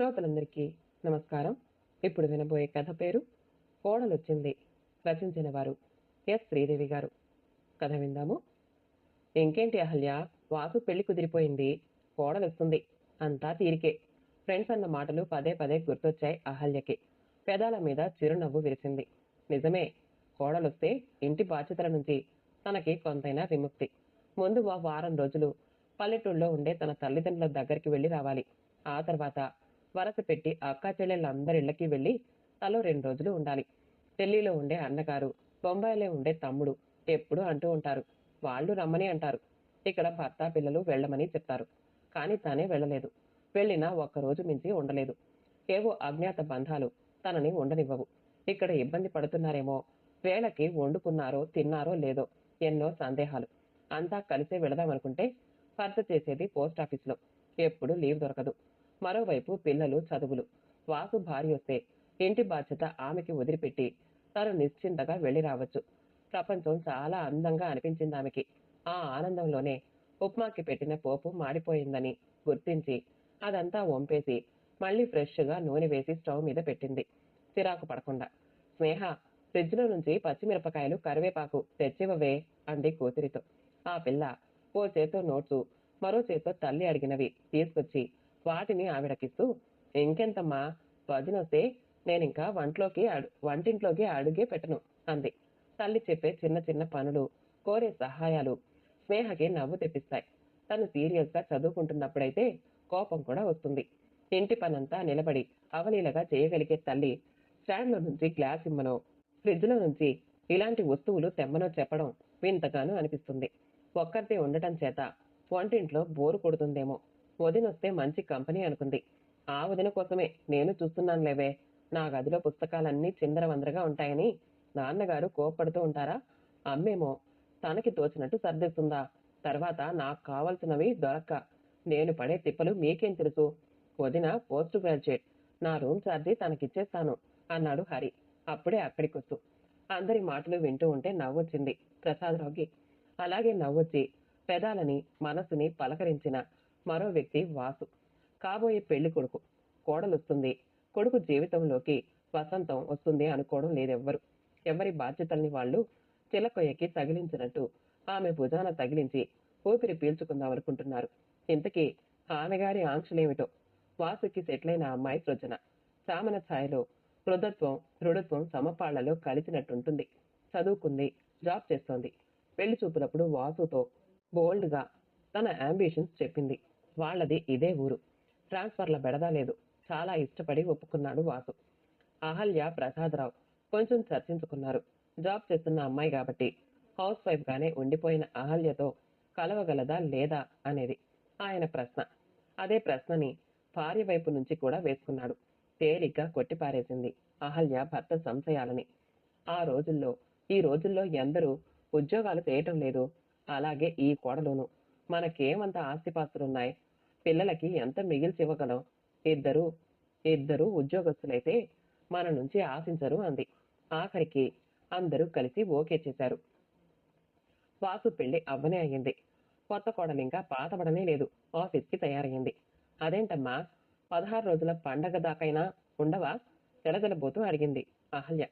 శ్రోతలందరికీ నమస్కారం. ఇప్పుడు వినబోయే కథ పేరు కోడలొచ్చింది రచించిన వారు ఎస్ శ్రీదేవి గారు. కథ విందాము. ఇంకేంటి అహల్య వాసు పెళ్ళి కుదిరిపోయింది కోడలొస్తుంది అంతా తీరికే. ఫ్రెండ్స్ అన్న మాటలు పదే పదే గుర్తొచ్చాయి అహల్యకి. పెదాల మీద చిరునవ్వు విరిసింది నిజమే కోడలొస్తే ఇంటి బాధ్యతల నుంచి తనకి కొంతైనా విముక్తి. ముందు వారం రోజులు పల్లెటూళ్ళలో ఉండే తన తల్లిదండ్రుల దగ్గరికి వెళ్ళి రావాలి. ఆ తర్వాత వరస పెట్టి అక్క చెల్లెళ్ళందరి ఇళ్ళకి వెళ్ళి తలో రెండు రోజులు ఉండాలి. ఢిల్లీలో ఉండే అన్నగారు బొంబాయిలో ఉండే తమ్ముడు ఎప్పుడు అంటూ ఉంటారు. వాళ్ళు రమ్మని అంటారు. ఇక్కడ భర్త పిల్లలు వెళ్ళమని చెప్తారు. కానీ తానే వెళ్ళలేదు. వెళ్ళినా ఒక్క రోజు మించి ఉండలేదు. ఏవో అజ్ఞాత బంధాలు తనని ఉండనివ్వవు. ఇక్కడ ఇబ్బంది పడుతున్నారేమో. వేళకి వండుకున్నారో తిన్నారో లేదో ఎన్నో సందేహాలు. అంతా కలిసే వెళదామనుకుంటే భర్త చేసేది పోస్ట్ ఆఫీస్లో ఎప్పుడు లీవ్ దొరకదు. మరోవైపు పిల్లలు చదువులు. వాసు భార్య వస్తే ఇంటి బాధ్యత ఆమెకి వదిలిపెట్టి తను నిశ్చింతగా వెళ్ళి రావచ్చు. ప్రపంచం చాలా అందంగా అనిపించింది ఆమెకి. ఆ ఆనందంలోనే ఉప్మాకి పెట్టిన పోపు మాడిపోయిందని గుర్తించి అదంతా వంపేసి మళ్ళీ ఫ్రెష్గా నూనె వేసి స్టవ్ మీద పెట్టింది. చిరాకు పడకుండా. స్నేహ ఫ్రిడ్జ్లో నుంచి పచ్చిమిరపకాయలు కరివేపాకు తెచ్చివవే అంది కూతురితో. ఆ పిల్ల ఓ చేత్తో నోట్సు మరో చేత్తో తల్లి అడిగినవి తీసుకొచ్చి వాటిని ఆవిడకిస్తూ ఇంకెంతమ్మా వదినొస్తే నేనింకా వంటలోకి అడు వంటింట్లోకి అడుగే పెట్టను అంది. తల్లి చెప్పే చిన్న చిన్న పనులు కోరే సహాయాలు స్నేహకి నవ్వు తెప్పిస్తాయి. తను సీరియస్గా చదువుకుంటున్నప్పుడైతే కోపం కూడా వస్తుంది. ఇంటి పనంతా నిలబడి అవలీలగా చేయగలిగే తల్లి స్టాండ్లో నుంచి గ్లాస్ ఇమ్మనో ఫ్రిడ్జ్లో నుంచి ఇలాంటి వస్తువులు తెమ్మనో చెప్పడం వింతగానూ అనిపిస్తుంది. ఒక్కరితే ఉండటం చేత వంటింట్లో బోరు కొడుతుందేమో. వదినొస్తే మంచి కంపెనీ అనుకుంది. ఆ వదిన కోసమే నేను చూస్తున్నాను లేవే నా గదిలో పుస్తకాలన్నీ చిందరవందరగా ఉంటాయని నాన్నగారు కోప్పడుతూ ఉంటారా? అమ్మేమో తనకి తోచినట్టు సర్దిస్తుందా? తర్వాత నాకు కావలసినవి దొరక్క నేను పడే తిప్పలు మీకేం తెలుసు? వదిన పోస్ట్ గ్రాడ్యుయేట్ నా రూమ్ ఛార్జీ తనకిచ్చేస్తాను అన్నాడు హరి. అప్పుడే అక్కడికొస్తూ అందరి మాటలు వింటూ ఉంటే నవ్వొచ్చింది ప్రసాదరావుకి. అలాగే నవ్వొచ్చి పెదాలని మనసుని పలకరించిన మరో వ్యక్తి వాసు. కాబోయే పెళ్ళి కొడుకు. కోడలొస్తుంది. కొడుకు జీవితంలోకి వసంతం వస్తుంది అనుకోవడం లేదెవ్వరు. ఎవరి బాధ్యతల్ని వాళ్ళు చిలకొయ్యకి తగిలించినట్టు ఆమె భుజాన తగిలించి ఊపిరి పీల్చుకుందాం అనుకుంటున్నారు. ఇంతకీ ఆమెగారి ఆంక్షలేమిటో? వాసుకి సెట్లైన అమ్మాయి సృజన. చామన ఛాయలో మృదత్వం దృఢత్వం సమపాళ్ళలో కలిసినట్టుంటుంది. చదువుకుంది జాబ్ చేస్తోంది. పెళ్ళి చూపులప్పుడు వాసుతో బోల్డ్గా తన అంబిషన్స్ చెప్పింది. వాళ్ళది ఇదే ఊరు. ట్రాన్స్ఫర్ల బెడద లేదు. చాలా ఇష్టపడి ఒప్పుకున్నాడు వాసు. అహల్య ప్రసాదరావు కొంచెం చర్చించుకున్నారు. జాబ్ చేస్తున్న అమ్మాయి కాబట్టి హౌస్ వైఫ్గానే ఉండిపోయిన అహల్యతో కలవగలదా లేదా అనేది ఆయన ప్రశ్న. అదే ప్రశ్నని భార్య వైపు నుంచి కూడా వేసుకున్నాడు. తేలిగ్గా కొట్టిపారేసింది అహల్య భర్త సంశయాలని. ఆ రోజుల్లో ఈ రోజుల్లో ఎందరూ ఉద్యోగాలు చేయటం లేదు. అలాగే ఈ కోడలోను మనకేమంత ఆస్తిపాస్తులున్నాయి పిల్లలకి ఎంత మిగిల్చి ఇవ్వగలం? ఇద్దరు ఇద్దరు ఉద్యోగస్తులైతే మన నుంచి ఆశించరు అంది. ఆఖరికి అందరూ కలిసి ఓకే చేశారు. వాసు పెళ్ళి అవ్వనే అయ్యింది. కొత్త కోడలు ఇంకా పాతబడనే లేదు. ఆఫీస్కి తయారయ్యింది. అదేంటమ్మా? పదహారు రోజుల పండగ దాకైనా ఉండవా? తెలగలబోతూ అడిగింది అహల్య.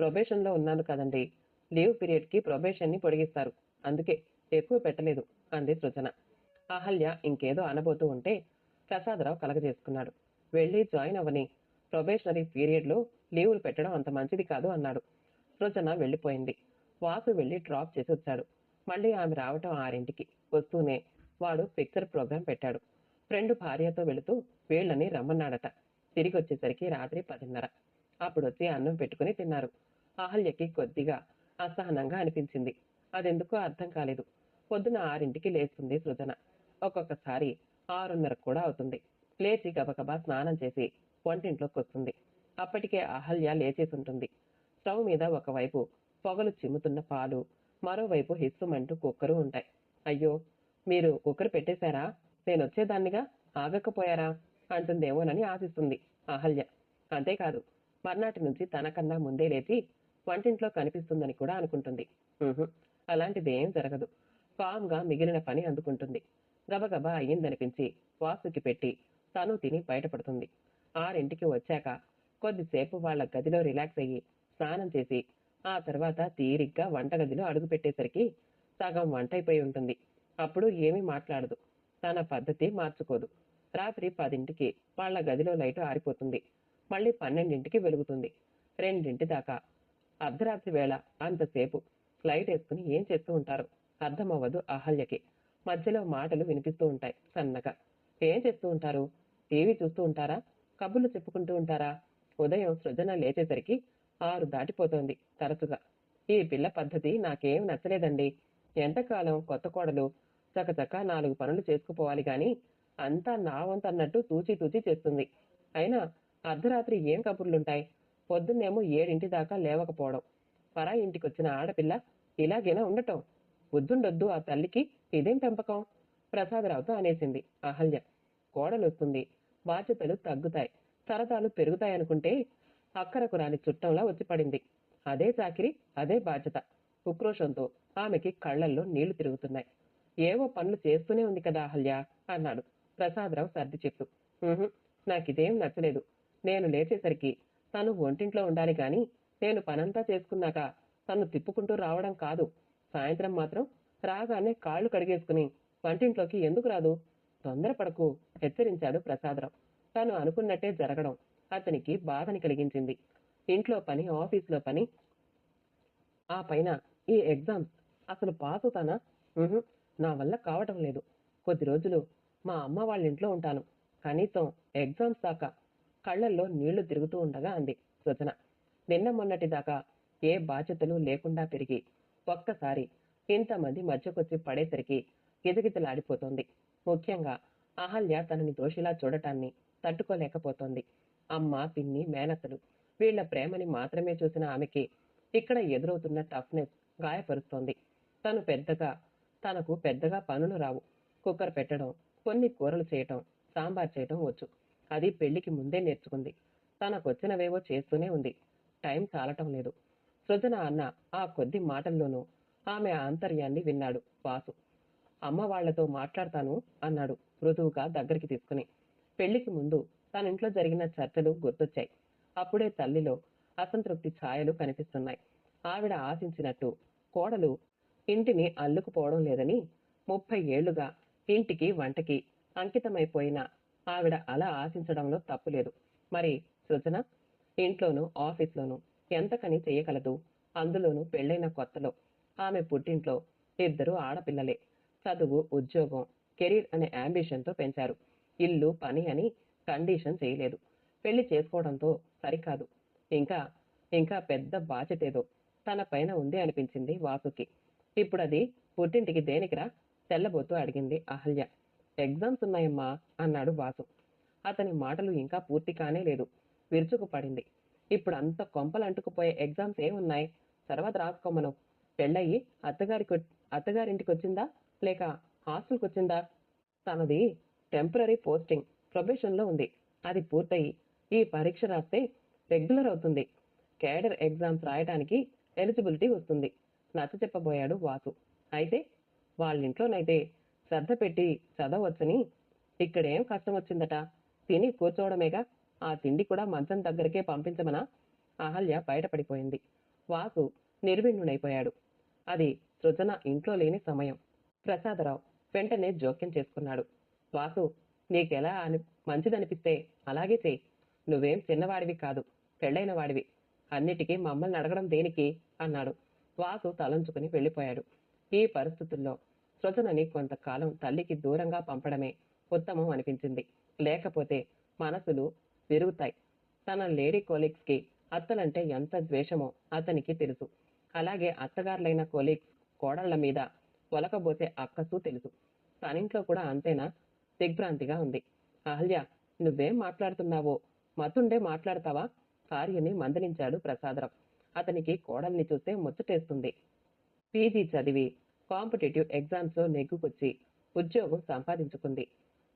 ప్రొబేషన్లో ఉన్నాను కదండి. లీవ్ పీరియడ్కి ప్రొబేషన్ని పొడిగిస్తారు. అందుకే ఎక్కువ పెట్టలేదు అంది సృజన. అహల్య ఇంకేదో అనబోతూ ఉంటే ప్రసాదరావు కలగజేసుకున్నాడు. వెళ్ళి జాయిన్ అవ్వని ప్రొబేషనరీ పీరియడ్లో లీవులు పెట్టడం అంత మంచిది కాదు అన్నాడు. సృజన వెళ్ళిపోయింది. వాసు వెళ్ళి డ్రాప్ చేసి వచ్చాడు మళ్ళీ ఆమె రావటం ఆరింటికి. వస్తూనే వాడు పిక్చర్ ప్రోగ్రాం పెట్టాడు. ఫ్రెండ్ భార్యతో వెళుతూ వీళ్ళని రమ్మన్నాడట. తిరిగి వచ్చేసరికి రాత్రి పదిన్నర. అప్పుడు వచ్చి అన్నం పెట్టుకుని తిన్నారు. అహల్యకి కొద్దిగా అసహనంగా అనిపించింది. అదెందుకో అర్థం కాలేదు. పొద్దున ఆరింటికి లేస్తుంది సృజన. ఒక్కొక్కసారి ఆరున్నర కూడా అవుతుంది. లేచి గబగబా స్నానం చేసి వంటింట్లోకి వస్తుంది అప్పటికే అహల్య లేచేసి ఉంటుంది స్టవ్ మీద ఒకవైపు పొగలు చిమ్ముతున్న పాలు మరోవైపు హిస్సుమంటూ కుక్కరు ఉంటాయి. అయ్యో మీరు కుక్కరు పెట్టేశారా? నేను వచ్చేదాన్నిగా ఆగకపోయారా? అంటుందేమోనని ఆశిస్తుంది అహల్య. అంతేకాదు మర్నాటి నుంచి తనకన్నా ముందే లేచి వంటింట్లో కనిపిస్తుందని కూడా అనుకుంటుంది. ఉహుం, అలాంటిదేం జరగదు. కామ్గా మిగిలిన పని అందుకుంటుంది. గబగబా అయ్యిందనిపించి వాసుకి పెట్టి తను తిని బయటపడుతుంది. ఆరింటికి వచ్చాక కొద్దిసేపు వాళ్ళ గదిలో రిలాక్స్ అయ్యి స్నానం చేసి ఆ తర్వాత తీరిగ్గా వంటగదిలో అడుగు పెట్టేసరికి సగం వంట అయిపోయి ఉంటుంది. అప్పుడు ఏమీ మాట్లాడదు. తన పద్ధతి మార్చుకోదు. రాత్రి పదింటికి వాళ్ళ గదిలో లైట్ ఆరిపోతుంది. మళ్ళీ పన్నెండింటికి వెలుగుతుంది. రెండింటి దాకా అర్ధరాత్రి వేళ అంతసేపు లైట్ వేసుకుని ఏం చేస్తూ ఉంటారు? అర్థమవ్వదు అహల్యకి మధ్యలో మాటలు వినిపిస్తూ ఉంటాయి సన్నగా. ఏం చేస్తూ ఉంటారు? టీవీ చూస్తూ ఉంటారా? కబుర్లు చెప్పుకుంటూ ఉంటారా? ఉదయం సృజన లేచేసరికి ఆరు దాటిపోతోంది తరచుగా. ఈ పిల్ల పద్ధతి నాకేం నచ్చలేదండి. ఎంతకాలం కొత్త కోడలు? చకచక నాలుగు పనులు చేసుకుపోవాలి గాని అంతా నా వంత అన్నట్టు తూచి తూచి చేస్తుంది. అయినా అర్ధరాత్రి ఏం కబుర్లుంటాయి? పొద్దున్నేమో ఏడింటి దాకా లేవకపోవడం. పరా ఇంటికొచ్చిన ఆడపిల్ల ఇలాగేనా ఉండటం. వద్దుండొద్దు ఆ తల్లికి ఇదేం పెంపకం ప్రసాదరావుతో అనేసింది అహల్య. కోడలొస్తుంది. బాధ్యతలు తగ్గుతాయి. సరదాలు పెరుగుతాయనుకుంటే అక్కరకు రాని చుట్టంలా వచ్చి పడింది. అదే చాకిరి అదే బాధ్యత. ఉక్రోషంతో ఆమెకి కళ్ళల్లో నీళ్ళు తిరుగుతున్నాయి. ఏవో పనులు చేస్తూనే ఉంది కదా అహల్య అన్నాడు ప్రసాదరావు సర్ది చెప్తూ నాకిదేం నచ్చలేదు. నేను లేచేసరికి తను ఒంటింట్లో ఉండాలి గాని నేను పనంతా చేసుకున్నాక తను తిప్పుకుంటూ రావడం కాదు. సాయంత్రం మాత్రం రాగానే కాళ్ళు కడిగేసుకుని వంటింట్లోకి ఎందుకు రాదు? తొందరపడకు హెచ్చరించాడు ప్రసాదరావు. తను అనుకున్నట్టే జరగడం అతనికి బాధని కలిగించింది. ఇంట్లో పని ఆఫీస్లో పని ఆ పైన ఈ ఎగ్జామ్స్. అసలు పాస్ అవుతానా? నా వల్ల కావటం లేదు. కొద్ది రోజులు మా అమ్మ వాళ్ళ ఇంట్లో ఉంటాను. కనీసం ఎగ్జామ్స్ దాకా కళ్ళల్లో నీళ్ళు తిరుగుతూ ఉండగా అంది సృజన. నిన్న మొన్నటి దాకా ఏ బాధ్యతలు లేకుండా పెరిగి ఒక్కసారి ఇంతమంది మధ్యకొచ్చి పడేసరికి గిజగిజలాడిపోతోంది ముఖ్యంగా అహల్య తనని దోషిలా చూడటాన్ని తట్టుకోలేకపోతోంది. అమ్మ పిన్ని మేనత్తలు వీళ్ళ ప్రేమని మాత్రమే చూసిన ఆమెకి ఇక్కడ ఎదురవుతున్న టఫ్నెస్ గాయపరుస్తోంది. తను పెద్దగా తనకు పెద్దగా పనులు రావు. కుక్కర్ పెట్టడం కొన్ని కూరలు చేయటం సాంబార్ చేయటం వచ్చు. అది పెళ్ళికి ముందే నేర్చుకుంది. తనకొచ్చినవేవో చేస్తూనే ఉంది. టైం చాలటం లేదు. సృజన అన్న ఆ కొద్ది మాటల్లోనూ ఆమె ఆంతర్యాన్ని విన్నాడు వాసు. అమ్మ వాళ్ళతో మాట్లాడతాను అన్నాడు మృదువుగా దగ్గరికి తీసుకుని. పెళ్ళికి ముందు తనింట్లో జరిగిన చర్చలు గుర్తొచ్చాయి. అప్పుడే తల్లిలో అసంతృప్తి ఛాయలు కనిపిస్తున్నాయి. ఆవిడ ఆశించినట్టు కోడలు ఇంటిని అల్లుకుపోవడం లేదని ముప్పై ఏళ్ళుగా ఇంటికి వంటకి అంకితమైపోయిన ఆవిడ అలా ఆశించడంలో తప్పులేదు. మరి సృజన? ఇంట్లోనూ ఆఫీస్లోనూ ఎంతకని చేయగలదు అందులోనూ పెళ్ళైన కొత్తలో. ఆమె పుట్టింట్లో ఇద్దరు ఆడపిల్లలే. చదువు ఉద్యోగం కెరీర్ అనే అంబిషన్తో పెంచారు. ఇల్లు పని అని కండిషన్ చేయలేదు పెళ్ళి చేసుకోవడంతో సరికాదు. ఇంకా ఇంకా పెద్ద బాధ్యతేదో తన పైన ఉంది అనిపించింది వాసుకి. ఇప్పుడు అది పుట్టింటికి దేనికిరా? తెల్లబోతూ అడిగింది అహల్య. ఎగ్జామ్స్ ఉన్నాయమ్మా అన్నాడు వాసు. అతని మాటలు ఇంకా పూర్తి కానే లేదు. విరుచుకు పడింది ఇప్పుడు అంత కొంపలు అంటుకుపోయే ఎగ్జామ్స్ ఏమున్నాయి? తర్వాత రాసుకోమను. పెళ్ళయి అత్తగారికి అత్తగారింటికి వచ్చిందా లేక హాస్టల్కి వచ్చిందా తనది టెంపరీ పోస్టింగ్ ప్రొబేషన్లో ఉంది. అది పూర్తయి ఈ పరీక్ష రాస్తే రెగ్యులర్ అవుతుంది. కేడర్ ఎగ్జామ్స్ రాయడానికి ఎలిజిబిలిటీ వస్తుంది. నచ్చ చెప్పబోయాడు వాసు. అయితే వాళ్ళ ఇంట్లోనైతే శ్రద్ధ పెట్టి చదవచ్చని ఇక్కడేం కష్టం వచ్చిందట తిని కూర్చోవడమేగా? ఆ తిండి కూడా మంచం దగ్గరకే పంపించమనా? అహల్య బయటపడిపోయింది. వాసు నిర్విణ్ణుడైపోయాడు. అది సృజన ఇంట్లో లేని సమయం. ప్రసాదరావు వెంటనే జోక్యం చేసుకున్నాడు. వాసు నీకెలా అని మంచిదనిపిస్తే అలాగే చెయ్యి. నువ్వేం చిన్నవాడివి కాదు పెళ్ళైన వాడివి. అన్నిటికీ మమ్మల్ని అడగడం దేనికి? అన్నాడు. వాసు తలంచుకుని వెళ్ళిపోయాడు. ఈ పరిస్థితుల్లో సృజనని కొంతకాలం తల్లికి దూరంగా పంపడమే ఉత్తమం అనిపించింది. లేకపోతే మనసులు పెరుగుతాయి. తన లేడీ కోలీగ్స్కి అత్తలంటే ఎంత ద్వేషమో అతనికి తెలుసు. అలాగే అత్తగారులైన కొలీగ్స్ కోడళ్ళ మీద ఒలకబోసే అక్కసు తెలుసు. తనింట్లో కూడా అంతేనా? దిగ్భ్రాంతిగా ఉంది. అహల్య నువ్వేం మాట్లాడుతున్నావో? మతుండే మాట్లాడతావా? భార్యని మందలించాడు ప్రసాదరావు. అతనికి కోడల్ని చూస్తే ముచ్చటేస్తుంది. పీజీ చదివి కాంపిటేటివ్ ఎగ్జామ్స్లో నెగ్గుకొచ్చి ఉద్యోగం సంపాదించుకుంది.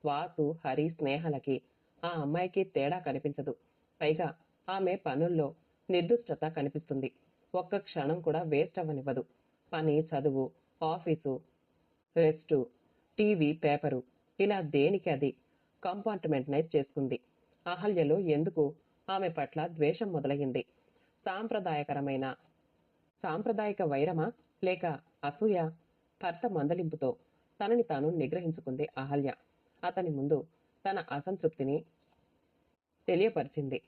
వాసు హరి స్నేహలకి ఆ అమ్మాయికి తేడా కనిపించదు. పైగా ఆమె పనుల్లో నిర్దుష్టత కనిపిస్తుంది. ఒక్క క్షణం కూడా వేస్ట్ అవ్వనివ్వదు. పని చదువు ఆఫీసు రెస్ట్ టీవీ పేపరు ఇలా దేనికి అది? కంపార్ట్మెంటైజ్ చేసుకుంది. అహల్యలో ఎందుకు ఆమె పట్ల ద్వేషం మొదలయ్యింది? సాంప్రదాయకరమైన సాంప్రదాయక వైరమా? లేక అసూయ? భర్త మందలింపుతో తనని తాను నిగ్రహించుకుంది అహల్య. అతని ముందు తన అసంతృప్తిని తెలియపరిచింది.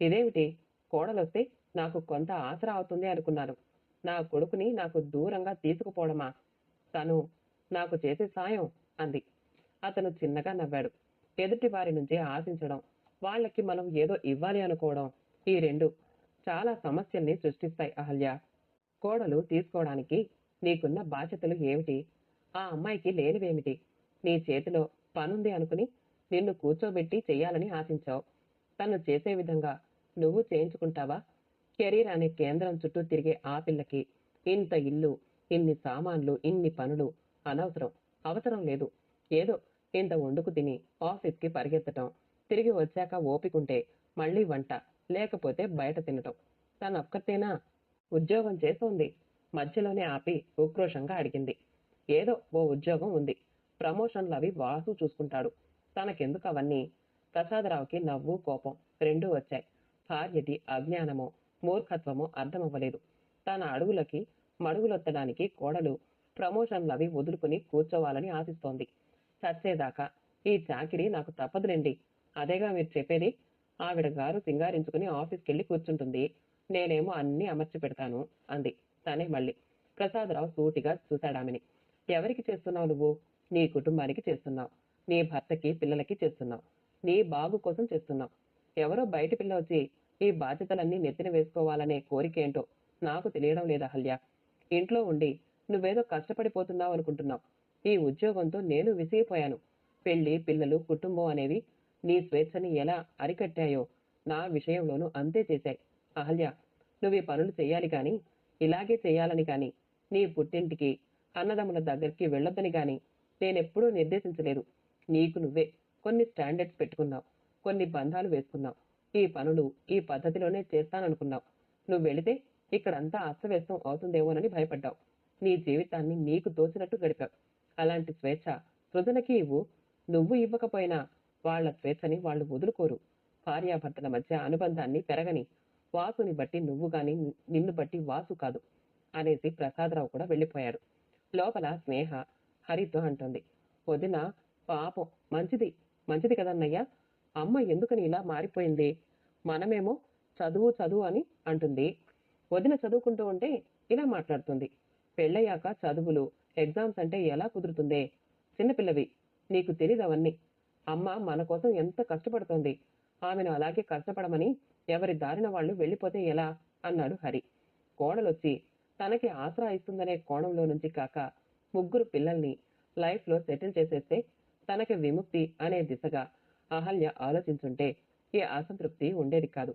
ఇదేమిటి? కోడలొస్తే నాకు కొంత ఆసరా అవుతుంది అనుకున్నాను. నా కొడుకుని నాకు దూరంగా తీసుకుపోవడమా? తను నాకు చేసే సాయం అంది. అతను చిన్నగా నవ్వాడు. ఎదుటి వారి నుంచి ఆశించడం వాళ్ళకి మనం ఏదో ఇవ్వాలి అనుకోవడం ఈ రెండు చాలా సమస్యల్ని సృష్టిస్తాయి అహల్య. కోడలు తీసుకోవడానికి నీకున్న బాధ్యతలు ఏమిటి? ఆ అమ్మాయికి లేనివేమిటి? నీ చేతిలో పనుంది అనుకుని నిన్ను కూర్చోబెట్టి చెయ్యాలని ఆశించావు. తను చేసే విధంగా నువ్వు చేయించుకుంటావా? కెరీర్ అనే కేంద్రం చుట్టూ తిరిగే ఆ పిల్లకి ఇంత ఇల్లు ఇన్ని సామాన్లు ఇన్ని పనులు అనవసరం. అవసరం లేదు. ఏదో ఇంత వండుకు తిని ఆఫీస్కి పరిగెత్తటం తిరిగి వచ్చాక ఓపికుంటే మళ్ళీ వంట లేకపోతే బయట తినటం. తనొక్కతేనా ఉద్యోగం చేస్తోంది. మధ్యలోనే ఆపి ఉక్రోషంగా అడిగింది. ఏదో ఓ ఉద్యోగం ఉంది. ప్రమోషన్లు అవి వాసు చూసుకుంటాడు. తనకెందుకు అవన్నీ? ప్రసాదరావుకి నవ్వు కోపం రెండూ వచ్చాయి. భార్యది అజ్ఞానమో మూర్ఖత్వమో అర్థమవ్వలేదు. తన అడుగులకి మడుగులొత్తడానికి కోడలు ప్రమోషన్లు అవి వదులుకుని కూర్చోవాలని ఆశిస్తోంది. చచ్చేదాకా ఈ చాకిరీ నాకు తప్పదులేండి. అదేగా మీరు చెప్పేది? ఆవిడ గారు సింగారించుకుని ఆఫీస్కి వెళ్ళి కూర్చుంటుంది. నేనేమో అన్నీ అమర్చి పెడతాను అంది తనే మళ్ళీ. ప్రసాదరావు సూటిగా చూశాడామెని. ఎవరికి చేస్తున్నావు నువ్వు? నీ కుటుంబానికి చేస్తున్నావు. నీ భర్తకి పిల్లలకి చేస్తున్నావు నీ బాగు కోసం చేస్తున్నావు ఎవరో బయట పిల్ల వచ్చి ఈ బాధ్యతలన్నీ నెత్తిన వేసుకోవాలనే కోరికేంటో నాకు తెలియడం లేదా హల్య ఇంట్లో ఉండి నువ్వేదో కష్టపడిపోతున్నావు అనుకుంటున్నావు. ఈ ఉద్యోగంతో నేను విసిగిపోయాను. పెళ్ళి పిల్లలు కుటుంబం అనేవి నీ స్వేచ్ఛని ఎలా అరికట్టాయో నా విషయంలోనూ అంతే చేశాయి. అహల్య నువ్వు ఈ పనులు చేయాలి కానీ ఇలాగే చేయాలని కానీ నీ పుట్టింటికి అన్నదమ్ముల దగ్గరికి వెళ్ళొద్దని కానీ నేనెప్పుడూ నిర్దేశించలేదు. నీకు నువ్వే. కొన్ని స్టాండర్డ్స్ పెట్టుకున్నావు. కొన్ని బంధాలు వేసుకున్నావు. ఈ పనులు ఈ పద్ధతిలోనే చేస్తాననుకున్నావు. నువ్వు వెళితే ఇక్కడంతా అస్తవ్యస్తం అవుతుందేమోనని భయపడ్డావు. నీ జీవితాన్ని నీకు తోచినట్టు గడిపావు. అలాంటి స్వేచ్ఛ సృజనకి ఇవ్వు. నువ్వు ఇవ్వకపోయినా వాళ్ళ స్వేచ్ఛని వాళ్ళు వదులుకోరు. భార్యాభర్తల మధ్య అనుబంధాన్ని పెరగని వాసుని బట్టి నువ్వు గాని నిన్ను బట్టి వాసు కాదు అనేసి ప్రసాదరావు కూడా వెళ్ళిపోయాడు. లోపల స్నేహ హరితో అంటుంది. వదిన పాపం. మంచిది. మంచిది కదన్నయ్యా. అమ్మ ఎందుకని ఇలా మారిపోయింది? మనమేమో చదువు చదువు అని అంటుంది. వదిన చదువుకుంటూ ఉంటే ఇలా మాట్లాడుతుంది. పెళ్ళయ్యాక చదువులు ఎగ్జామ్స్ అంటే ఎలా కుదురుతుందే? చిన్నపిల్లవి నీకు తెలీదవన్నీ అమ్మ మన కోసం ఎంత కష్టపడుతోంది? ఆమెను అలాగే కష్టపడమని ఎవరి దారిన వాళ్ళు వెళ్ళిపోతే ఎలా? అన్నాడు హరి. కోడలొచ్చి తనకి ఆసరా ఇస్తుందనే కోణంలో నుంచి కాక ముగ్గురు పిల్లల్ని లైఫ్లో సెటిల్ చేసేస్తే తనకి విముక్తి అనే దిశగా అహల్య ఆలోచించుంటే ఈ అసంతృప్తి ఉండేది కాదు.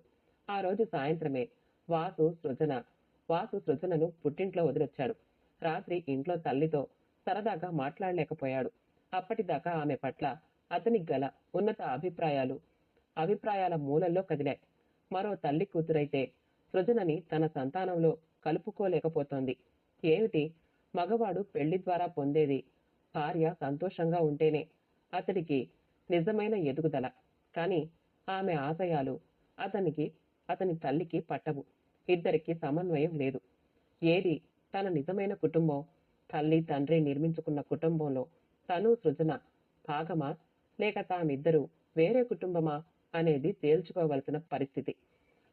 ఆ రోజు సాయంత్రమే వాసు సృజన వాసు సృజనను పుట్టింట్లో వదిలొచ్చాడు. రాత్రి ఇంట్లో తల్లితో సరదాగా మాట్లాడలేకపోయాడు. అప్పటిదాకా ఆమె పట్ల అతనికి గల ఉన్నత అభిప్రాయాలు అభిప్రాయాల మూలల్లో కదిలాయి. మరో తల్లి కూతురైతే సృజనని తన సంతానంలో కలుపుకోలేకపోతోంది. ఏమిటి? మగవాడు పెళ్ళి ద్వారా పొందేది భార్య సంతోషంగా ఉంటేనే అతడికి నిజమైన ఎదుగుదల. కానీ ఆమె ఆశయాలు అతనికి అతని తల్లికి పట్టవు. ఇద్దరికి సమన్వయం లేదు. ఏది తన నిజమైన కుటుంబం? తల్లి తండ్రి నిర్మించుకున్న కుటుంబంలో తను సృజన భాగమా? లేక తామిద్దరూ వేరే కుటుంబమా? అనేది తేల్చుకోవలసిన పరిస్థితి.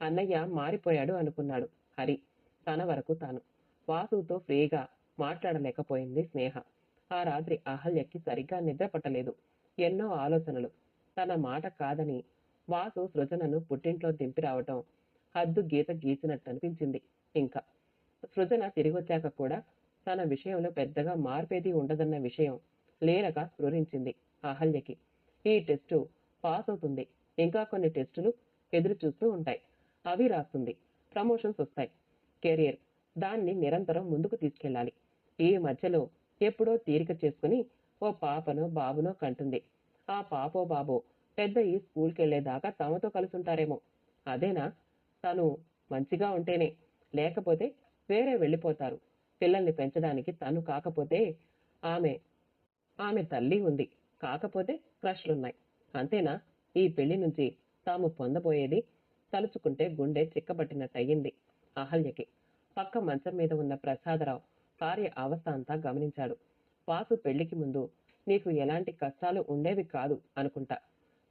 అన్నయ్య మారిపోయాడు అనుకున్నాడు హరి. తన వరకు తాను. వాసుతో ఫ్రీగా మాట్లాడలేకపోయింది స్నేహ. ఆ రాత్రి అహల్యకి సరిగ్గా నిద్ర పట్టలేదు. ఎన్నో ఆలోచనలు. తన మాట కాదని వాసు సృజనను పుట్టింట్లో దింపి రావటం. హద్దు గీత గీసినట్టు అనిపించింది ఇంకా. సృజన తిరిగొచ్చాక కూడా తన విషయంలో పెద్దగా మార్పేది ఉండదన్న విషయం లేరగా స్ఫురించింది అహల్యకి. ఈ టెస్టు పాస్ అవుతుంది ఇంకా కొన్ని టెస్టులు ఎదురు చూస్తూ ఉంటాయి. అవి రాస్తుంది. ప్రమోషన్స్ వస్తాయి. కెరియర్. దాన్ని నిరంతరం ముందుకు తీసుకెళ్ళాలి. ఈ మధ్యలో ఎప్పుడో తీరిక చేసుకుని ఓ పాపనో బాబునో కంటుంది. ఆ పాపో బాబో పెద్ద ఈ స్కూల్కి వెళ్ళేదాకా తమతో కలుసుంటారేమో. అదేనా? తను మంచిగా ఉంటేనే. లేకపోతే వేరే వెళ్ళిపోతారు. పిల్లల్ని పెంచడానికి తను కాకపోతే ఆమె ఆమె తల్లి ఉంది. కాకపోతే క్రష్లున్నాయి. అంతేనా? ఈ పెళ్ళి నుంచి తాము పొందబోయేది తలుచుకుంటే గుండె చిక్కబట్టినట్టయింది అహల్యకి. పక్క మంచం మీద ఉన్న ప్రసాదరావు భార్య అవస్థ అంతా గమనించాడు. వాసు పెళ్ళికి ముందు నీకు ఎలాంటి కష్టాలు ఉండేవి కాదు అనుకుంటా.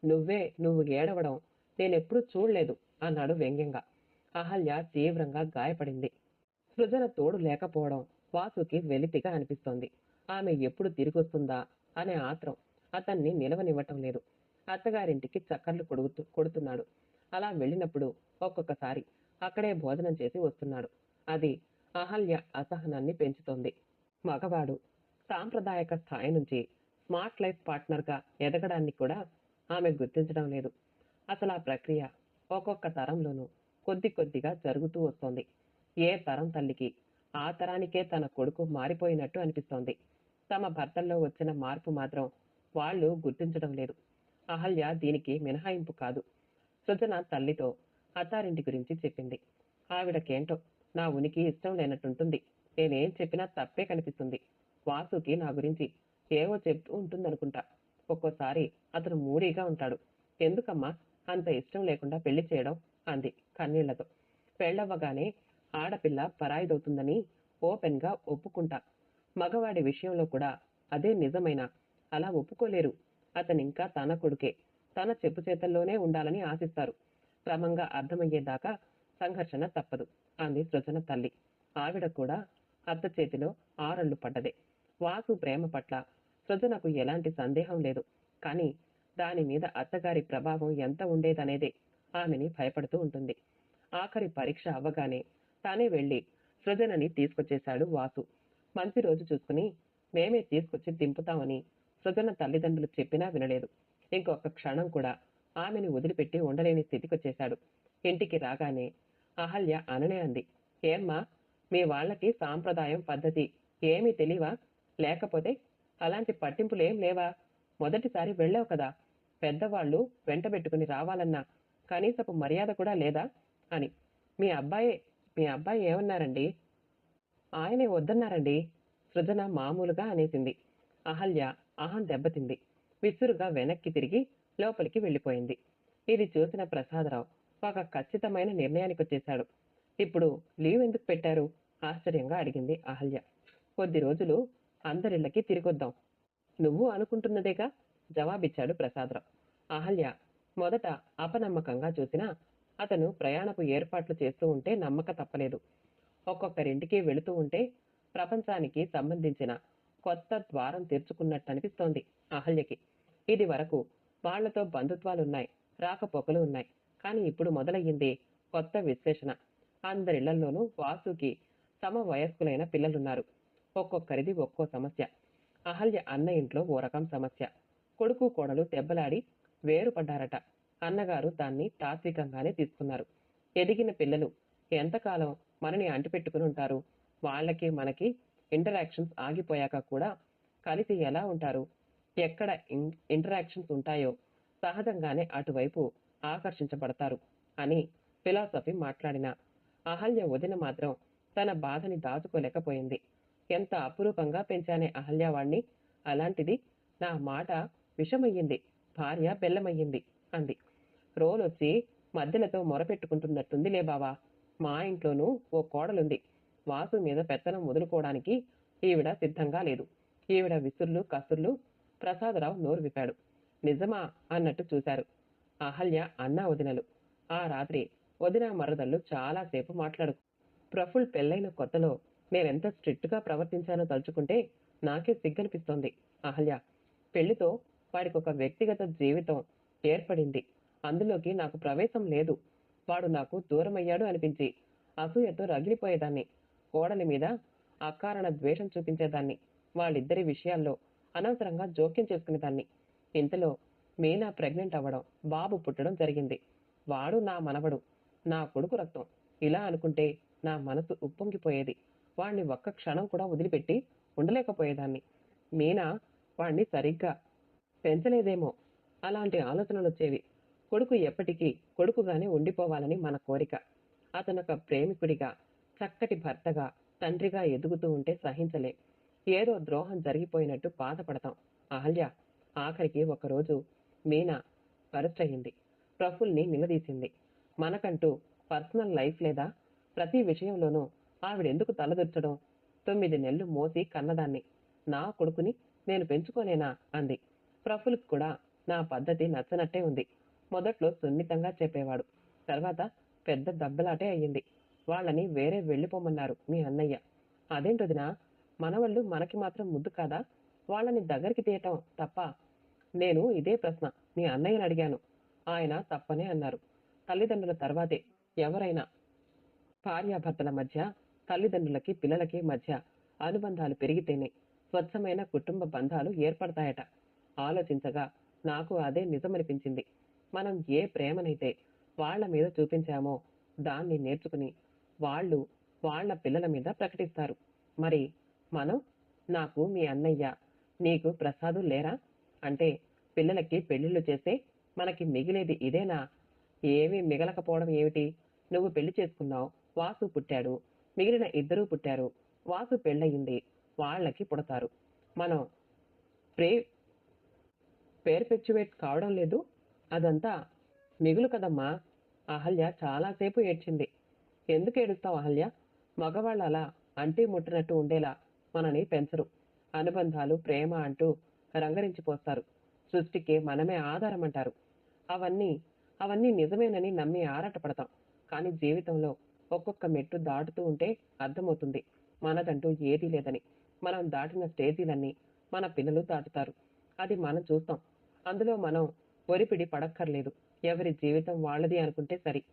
నువ్వే నువ్వు ఏడవడం నేనెప్పుడూ చూడలేదు అన్నాడు వ్యంగ్యంగా. అహల్య తీవ్రంగా గాయపడింది. సృజన తోడు లేకపోవడం వాసుకి వెలితిగా అనిపిస్తోంది. ఆమె ఎప్పుడు తిరిగొస్తుందా? అనే ఆత్రం అతన్ని నిలవనివ్వటం లేదు. అత్తగారింటికి చక్కర్లు కొడుతూ కొడుతున్నాడు. అలా వెళ్ళినప్పుడు ఒక్కొక్కసారి అక్కడే భోజనం చేసి వస్తున్నాడు. అది అహల్య అసహనాన్ని పెంచుతోంది. మగవాడు సాంప్రదాయక స్థాయి నుంచి స్మార్ట్ లైఫ్ పార్ట్నర్గా ఎదగడాన్ని కూడా ఆమె గుర్తించడం లేదు. అసలు ఆ ప్రక్రియ ఒక్కొక్క తరంలోనూ కొద్ది కొద్దిగా జరుగుతూ వస్తోంది. ఏ తరం తల్లికి ఆ తరానికే తన కొడుకు మారిపోయినట్టు అనిపిస్తోంది. తమ భర్తల్లో వచ్చిన మార్పు మాత్రం వాళ్ళు గుర్తించడం లేదు. అహల్య దీనికి మినహాయింపు కాదు. సృజన తల్లితో అత్తారింటి గురించి చెప్పింది. ఆవిడకేంటో నా ఉనికి ఇష్టం లేనట్టుంటుంది. నేనేం చెప్పినా తప్పే కనిపిస్తుంది. వాసుకి నా గురించి ఏవో చెప్తూ ఉంటుందనుకుంటా. ఒక్కోసారి అతను మూడీగా ఉంటాడు. ఎందుకమ్మా? అంత ఇష్టం లేకుండా పెళ్ళి చేయడం? అంది కన్నీళ్ళతో. పెళ్ళవ్వగానే ఆడపిల్ల పరాయిదవుతుందని ఓపెన్గా ఒప్పుకుంటా. మగవాడి విషయంలో కూడా అదే నిజమైన? అలా ఒప్పుకోలేరు. అతనింకా తన కొడుకే. తన చెప్పు చేతల్లోనే ఉండాలని ఆశిస్తారు. క్రమంగా అర్థమయ్యేదాకా సంఘర్షణ తప్పదు. అంది సృజన తల్లి. ఆవిడ కూడా అత్త చేతిలో ఆరళ్ళు పడ్డదే. వాసు ప్రేమ పట్ల సృజనకు ఎలాంటి సందేహం లేదు. కానీ దాని మీద అత్తగారి ప్రభావం ఎంత ఉండేదనేదే ఆమెని భయపడుతూ ఉంటుంది. ఆఖరి పరీక్ష అవ్వగానే తానే వెళ్ళి సృజనని తీసుకొచ్చేశాడు వాసు. మంచి రోజు చూసుకుని మేమే తీసుకొచ్చి దింపుతామని సృజన తల్లిదండ్రులు చెప్పినా వినలేదు. ఇంకొక క్షణం కూడా ఆమెని వదిలిపెట్టి ఉండలేని స్థితికొచ్చేశాడు. ఇంటికి రాగానే అహల్య అననే అంది. ఏమ్మా మీ వాళ్ళకి సాంప్రదాయం పద్ధతి ఏమీ తెలియవా లేకపోతే అలాంటి పట్టింపులేం లేవా? మొదటిసారి వెళ్ళావు కదా పెద్దవాళ్ళు వెంటబెట్టుకుని రావాలన్నా కనీసపు మర్యాద కూడా లేదా? అని. మీ అబ్బాయే మీ అబ్బాయి ఏమన్నారండి? ఆయనే వద్దన్నారండి సృజన మామూలుగా అనేసింది. అహల్య అహం దెబ్బతింది. విసురుగా వెనక్కి తిరిగి లోపలికి వెళ్ళిపోయింది. ఇది చూసిన ప్రసాదరావు ఒక ఖచ్చితమైన నిర్ణయానికి వచ్చేశాడు ఇప్పుడు లీవ్ ఎందుకు పెట్టారు? ఆశ్చర్యంగా అడిగింది అహల్య. కొద్ది రోజులు అందరిళ్ళకి తిరిగొద్దాం. నువ్వు అనుకుంటున్నదేగా? జవాబిచ్చాడు ప్రసాదరావు. అహల్య మొదట అపనమ్మకంగా చూసినా అతను ప్రయాణపు ఏర్పాట్లు చేస్తూ ఉంటే నమ్మక తప్పలేదు. ఒక్కొక్కరింటికి వెళుతూ ఉంటే ప్రపంచానికి సంబంధించిన కొత్త ద్వారం తెరుచుకున్నట్టు అనిపిస్తోంది అహల్యకి. ఇది వరకు వాళ్ళతో బంధుత్వాలున్నాయి రాకపోకలు ఉన్నాయి. కానీ ఇప్పుడు మొదలయ్యింది కొత్త విశ్లేషణ. అందరిళ్ళలోనూ వాసుకి సమవయస్కులైన పిల్లలున్నారు. ఒక్కొక్కరిది ఒక్కో సమస్య. అహల్య అన్న ఇంట్లో ఓ రకం సమస్య. కొడుకు కోడలు దెబ్బలాడి వేరుపడ్డారట. అన్నగారు దాన్ని తాత్వికంగానే తీసుకున్నారు. ఎదిగిన పిల్లలు ఎంతకాలం మనని అంటిపెట్టుకుని ఉంటారు? వాళ్ళకి మనకి ఇంటరాక్షన్స్ ఆగిపోయాక కూడా కలిసి ఎలా ఉంటారు? ఎక్కడ ఇంటరాక్షన్స్ ఉంటాయో సహజంగానే అటువైపు ఆకర్షించబడతారు అని ఫిలాసఫీ మాట్లాడిన. అహల్య వదిన మాత్రం తన బాధని దాచుకోలేకపోయింది. ఎంత అపురూపంగా పెంచానే అహల్య వాణ్ణి. అలాంటిది నా మాట విషమయ్యింది. భార్య బెల్లమయ్యింది అంది. రోలొచ్చి మధ్యలతో మొరపెట్టుకుంటున్నట్టుంది లే బావా. మా ఇంట్లోనూ ఓ కోడలుంది. వాసు మీద పెత్తనం వదులుకోవడానికి ఈవిడ సిద్ధంగా లేదు. ఈవిడ విసుర్లు కసుర్లు ప్రసాదరావు నోరు విప్పాడు. నిజమా అన్నట్టు చూశారు. అహల్య అన్నా వదినలు. ఆ రాత్రి వదిన మరదళ్ళు చాలాసేపు మాట్లాడుకు. ప్రఫుల్ పెళ్ళైన కొత్తలో నేనెంత స్ట్రిక్ట్గా ప్రవర్తించానో తలుచుకుంటే నాకే సిగ్గనిపిస్తోంది. అహల్య పెళ్ళితో వారికి ఒక వ్యక్తిగత జీవితం ఏర్పడింది. అందులోకి నాకు ప్రవేశం లేదు. వాడు నాకు దూరమయ్యాడు అనిపించి అసూయతో రగిలిపోయేదాన్ని. కోడలి మీద అకారణ ద్వేషం చూపించేదాన్ని. వాళ్ళిద్దరి విషయాల్లో అనవసరంగా జోక్యం చేసుకునేదాన్ని. ఇంతలో మీనా ప్రెగ్నెంట్ అవ్వడం బాబు పుట్టడం జరిగింది. వాడు నా మనవడు నా కొడుకు రక్తం. ఇలా అనుకుంటే నా మనసు ఉప్పొంగిపోయేది. వాణ్ణి ఒక్క క్షణం కూడా వదిలిపెట్టి ఉండలేకపోయేదాన్ని. మీనా వాణ్ణి సరిగ్గా పెంచలేదేమో? అలాంటి ఆలోచనలు వచ్చేవి కొడుకు ఎప్పటికీ కొడుకుగానే ఉండిపోవాలని మన కోరిక. అతనొక ప్రేమికుడిగా చక్కటి భర్తగా తండ్రిగా ఎదుగుతూ ఉంటే సహించలే. ఏదో ద్రోహం జరిగిపోయినట్టు బాధపడతాం. అహల్య ఆఖరికి ఒకరోజు మీనా అరెస్ట్ అయింది ప్రఫుల్ని నిలదీసింది. మనకంటూ పర్సనల్ లైఫ్ లేదా? ప్రతి విషయంలోనూ ఆవిడెందుకు తలదొచ్చడం తొమ్మిది నెలలు మోసి కన్నదాన్ని. నా కొడుకుని నేను పెంచుకోలేనా అంది. ప్రఫుల్కి కూడా నా పద్ధతి నచ్చనట్టే ఉంది. మొదట్లో సున్నితంగా చెప్పేవాడు. తర్వాత పెద్ద దెబ్బలాటే అయ్యింది. వాళ్ళని వేరే వెళ్ళిపోమన్నారు మీ అన్నయ్య. అదేంటొదినా? మనవళ్ళు మనకి మాత్రం ముద్దు కాదా? వాళ్ళని దగ్గరికి తీయటం తప్ప నేను ఇదే ప్రశ్న. మీ అన్నయ్యని అడిగాను. ఆయన తప్పనే అన్నారు. తల్లిదండ్రుల తర్వాతే ఎవరైనా భార్యాభర్తల మధ్య తల్లిదండ్రులకి పిల్లలకి మధ్య అనుబంధాలు పెరిగితేనే స్వచ్ఛమైన కుటుంబ బంధాలు ఏర్పడతాయట. ఆలోచించగా నాకు అదే నిజమనిపించింది. మనం ఏ ప్రేమనైతే వాళ్ళ మీద చూపించామో దాన్ని నేర్చుకుని వాళ్ళు వాళ్ళ పిల్లల మీద ప్రకటిస్తారు. మరి మనం నాకు మీ అన్నయ్య నీకు ప్రసాదు లేరా? అంటే పిల్లలకి పెళ్ళిళ్ళు చేస్తే మనకి మిగిలేది ఇదేనా? ఏమీ మిగలకపోవడం ఏమిటి? నువ్వు పెళ్ళి చేసుకున్నావు వాసు పుట్టాడు మిగిలిన ఇద్దరూ పుట్టారు వాసు పెళ్ళయింది వాళ్ళకి పుడతారు. మనం ప్రే పేర్పెచ్చువేట్ కావడం లేదు అదంతా మిగులు కదమ్మా. అహల్య చాలాసేపు ఏడ్చింది. ఎందుకు ఏడుస్తావు అహల్య? మగవాళ్ళు అలా అంటి ముట్టినట్టు ఉండేలా మనని పెంచరు. అనుబంధాలు ప్రేమ అంటూ రంగరించిపోస్తారు సృష్టికి మనమే ఆధారం అంటారు అవన్నీ అవన్నీ నిజమేనని నమ్మి ఆరాటపడతాం. కానీ జీవితంలో ఒక్కొక్క మెట్టు దాటుతూ ఉంటే అర్థమవుతుంది. మనదంటూ ఏదీ లేదని. మనం దాటిన స్టేజీలన్నీ మన పిల్లలు దాటుతారు. అది మనం చూస్తాం. అందులో మనం ఒరిపిడి పడక్కర్లేదు. ఎవరి జీవితం వాళ్ళది అనుకుంటే సరి.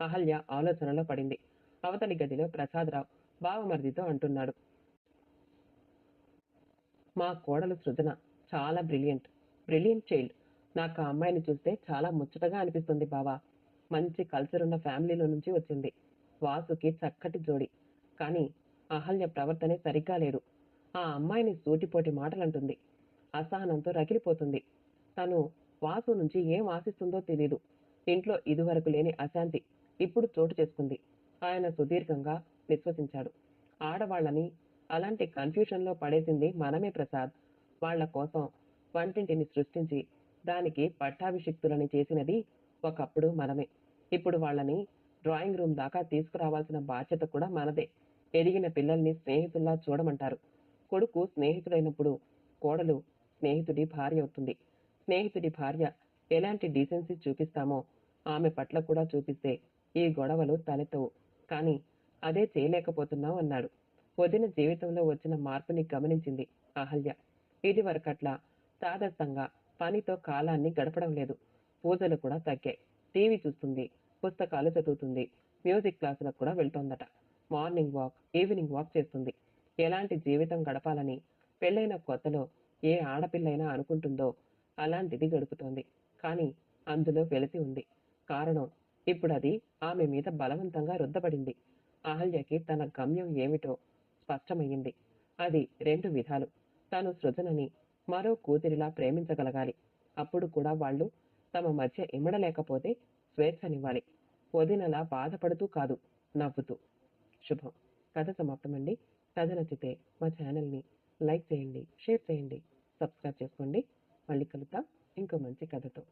అహల్య ఆలోచనలో పడింది. అవతలి గదిలో ప్రసాదరావు బావమరిదితో అంటున్నాడు. మా కోడలు సృజన చాలా బ్రిలియంట్ బ్రిలియంట్ చైల్డ్ నాకు ఆ అమ్మాయిని చూస్తే చాలా ముచ్చటగా అనిపిస్తుంది బావా. మంచి కల్చర్ ఉన్న ఫ్యామిలీలో నుంచి వచ్చింది. వాసుకి చక్కటి జోడి. కానీ అహల్య ప్రవర్తనే సరిగ్గా లేదు ఆ అమ్మాయిని సూటిపోటి మాటలంటుంది. అసహనంతో రగిలిపోతుంది. తను వాసు నుంచి ఏం ఆశిస్తుందో తెలీదు. ఇంట్లో ఇదివరకు లేని అశాంతి ఇప్పుడు చోటు చేసుకుంది. ఆయన సుదీర్ఘంగా నిశ్వసించాడు ఆడవాళ్ళని అలాంటి కన్ఫ్యూషన్లో పడేసింది మనమే ప్రసాద్. వాళ్ళ కోసం వంటింటిని సృష్టించి దానికి పట్టాభిషిక్తులని చేసినది ఒకప్పుడు మనమే. ఇప్పుడు వాళ్ళని డ్రాయింగ్ రూమ్ దాకా తీసుకురావాల్సిన బాధ్యత కూడా మనదే. ఎదిగిన పిల్లల్ని స్నేహితుల్లా చూడమంటారు. కొడుకు స్నేహితుడైనప్పుడు కోడలు స్నేహితుడి భార్య అవుతుంది. స్నేహితుడి భార్య ఎలాంటి డీసెన్సీ చూపిస్తామో ఆమె పట్ల కూడా చూపిస్తే ఈ గొడవలు తలెత్తవు. కానీ అదే చేయలేకపోతున్నావు అన్నాడు. వదిన జీవితంలో వచ్చిన మార్పుని గమనించింది అహల్య. ఇదివరకట్లా తాదర్థంగా పనితో కాలాన్ని గడపడం లేదు. పూజలు కూడా తగ్గాయి. టీవీ చూస్తుంది పుస్తకాలు చదువుతుంది మ్యూజిక్ క్లాసులకు కూడా వెళ్తోందట. మార్నింగ్ వాక్ ఈవినింగ్ వాక్ చేస్తుంది. ఎలాంటి జీవితం గడపాలని పెళ్ళైన కొత్తలో ఏ ఆడపిల్లైనా అనుకుంటుందో అలాంటిది గడుపుతోంది. కానీ అందులో వెలితి ఉంది. కారణం ఇప్పుడు అది ఆమె మీద బలవంతంగా రుద్దబడింది. అహల్యకి తన గమ్యం ఏమిటో స్పష్టమయ్యింది. అది రెండు విధాలు. తాను సృజనని మరో కూతురిలా ప్రేమించగలగాలి. అప్పుడు కూడా వాళ్ళు తమ మధ్య ఇమడలేకపోతే స్వేచ్ఛనివ్వాలి. వదినలా బాధపడుతూ కాదు నవ్వుతూ. శుభం. కథ సమాప్తమండి. కథ నచ్చితే మా ఛానల్ని లైక్ చేయండి షేర్ చేయండి సబ్స్క్రైబ్ చేసుకోండి. మళ్ళీ కలుద్దాం. ఇంకో మంచి కథతో.